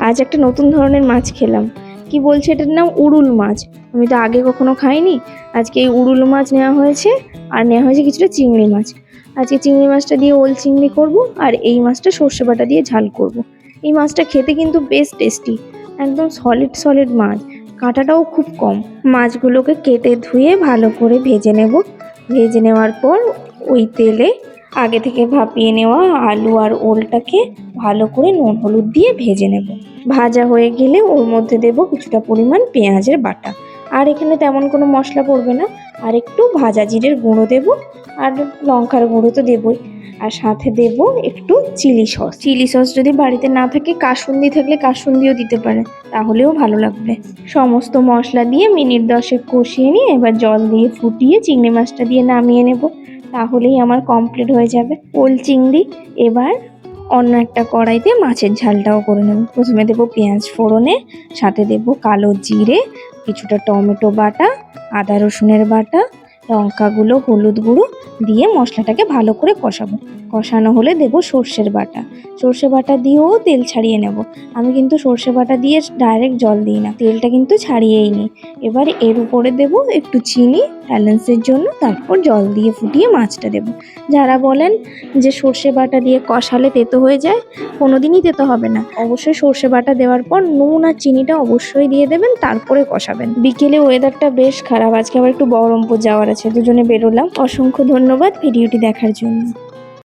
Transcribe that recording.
আজ একটা নতুন ধরনের মাছ খেলাম। কি বলছে এটার নাম? উড়ুল মাছ। আমি তো আগে কখনো খাইনি। আজকে এই উড়ুল মাছ নেওয়া হয়েছে আর নেওয়া হয়েছে কিছুটা চিংড়ি মাছ। আজকে চিংড়ি মাছটা দিয়ে ওল চিংড়ি করব আর এই মাছটা সর্ষে বাটা দিয়ে ঝাল করব। এই মাছটা খেতে কিন্তু বেশ টেস্টি। একদম সলিড সলিড মাছ। কাঁটাটাও খুব কম। মাছগুলোকে কেটে ধুয়ে ভালো করে ভেজে নেব। ভেজে নেওয়ার পর ওই তেলে আগে থেকে ভাপিয়ে নেওয়া আলু আর ওলটাকে ভালো করে নুন, হলুদ দিয়ে ভেজে নেব। ভাজা হয়ে গেলে ওর মধ্যে দেব কিছুটা পরিমাণ পেঁয়াজের বাটা। আর এখানে তেমন কোনো মশলা পড়বে না। আর একটু ভাজা জিরের গুঁড়ো দেব। আর লঙ্কার গুঁড়ো তো দেবই। আর সাথে দেব একটু চিলি সস। চিলি সস যদি বাড়িতে না থাকে, কাসুন্দি থাকলে কাসুন্দিও দিতে পারে। তাহলেও ভালো লাগবে। সমস্ত মশলা দিয়ে মিনিট দশেক কষিয়ে নিয়ে এবার জল দিয়ে ফুটিয়ে চিংড়ি মাছটা দিয়ে নামিয়ে নেব। তাহলেই আমার কমপ্লিট হয়ে যাবে। ওল চিংড়ি, এবার অন্য একটা কড়াইতে মাছের ঝালটাও করে নেব। প্রথমে দেবো পেঁয়াজ ফোড়নে, সাথে দেবো কালো জিরে, কিছুটা টমেটো বাটা, আদা রসুনের বাটা লঙ্কা লঙ্কাগুলো, হলুদ গুঁড়ো দিয়ে মশলাটাকে ভালো করে কষাবো। কষানো হলে দেবো সর্ষের বাটা। সর্ষে বাটা দিয়েও তেল ছাড়িয়ে নেব। আমি কিন্তু সর্ষে বাটা দিয়ে ডাইরেক্ট জল দিই না। তেলটা কিন্তু ছাড়িয়েই নিই। এবার এর উপরে দেব একটু চিনি ব্যালেন্সের জন্য তারপর জল দিয়ে ফুটিয়ে মাছটা দেব। যারা বলেন যে সর্ষে বাটা দিয়ে কষালে তেতো হয়ে যায় কোনো দিনই তেতো হবে না। অবশ্যই সর্ষে বাটা দেওয়ার পর নুন আর চিনিটা অবশ্যই দিয়ে দেবেন, তারপরে কষাবেন। বিকেলে ওয়েদারটা বেশ খারাপ, আজকে আবার একটু বহরমপুর যাওয়ার আছে, দুজনে বেরোলাম। অসংখ্য ধন্যবাদ ভিডিওটি দেখার জন্য।